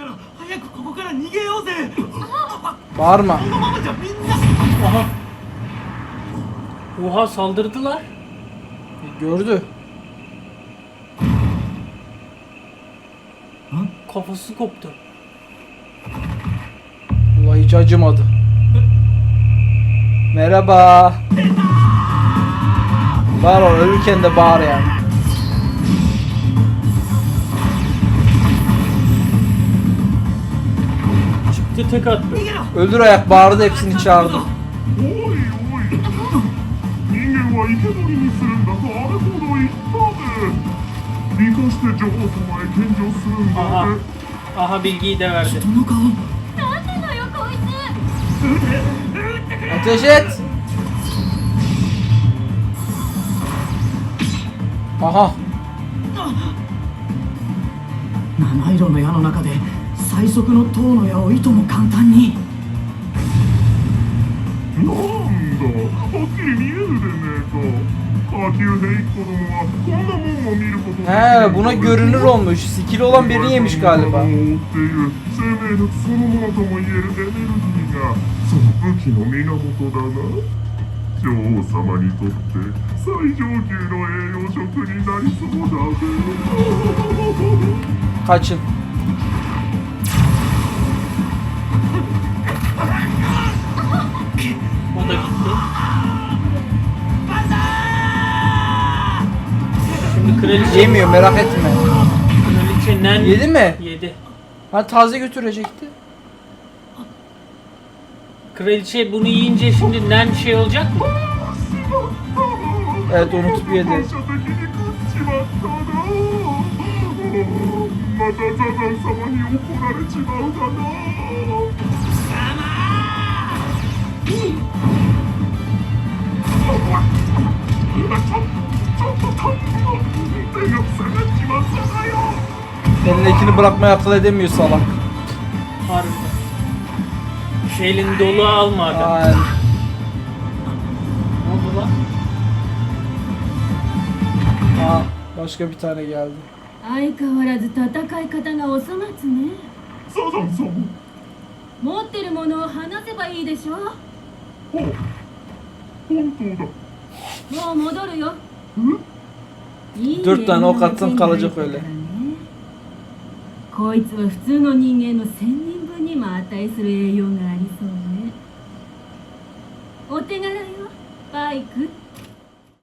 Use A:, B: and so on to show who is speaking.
A: から早くここから逃げようぜ
B: Bağırma.
A: このままじゃみんな
C: Aha. Oha saldırdılar.
B: Gördü.
C: Kafası koptu.
B: Ulan hiç acımadı. Merhaba. Bağır ol, ölürken de bağır yani.
D: 様へ献上するんだ
C: Aha.
D: ぜ
C: Aha bilgiyi de verdi.
A: この顔
E: なんなのよこいつ
B: Ateş et. Aha.
A: 七色の矢の中で 最速の塔の矢をいとも簡単に
D: なんだはっきり見えるでねえか下級兵一子殿はこんなもんも見ることが
B: He buna görünür olmuş. Skill'i olan birini yemiş galiba.
D: っていう生命力そのものとも言えるエネルギーがその武器の源だな女王様にとって最上級の栄養食になりそうだぜ
B: Kaçın.
C: O da gitti. Şimdi kraliçe,
B: Yemiyor merak etme.
C: kraliçe nen
B: Yedi mi?
C: Yedi.
B: Ha taze götürecekti.
C: Kraliçe bunu yiyince şimdi nen şey olacak mı?
B: Evet unutup yedi. Elindekini bırakmaya akıl edemiyor salak.
C: Harbiden. Şu elini dolu alma adam.
B: Aynen.
C: Ne oldu lan?
B: Aa, başka bir tane geldi.
E: 相変わらず戦い方がお粗末ね
D: ザザン様
E: 持ってるものを話せばいいでしょ
D: ほう本当だ
E: もう。戻るよいいねこいつは普通の人間の千人分にも値する栄養がありそう。ねお手柄よバイク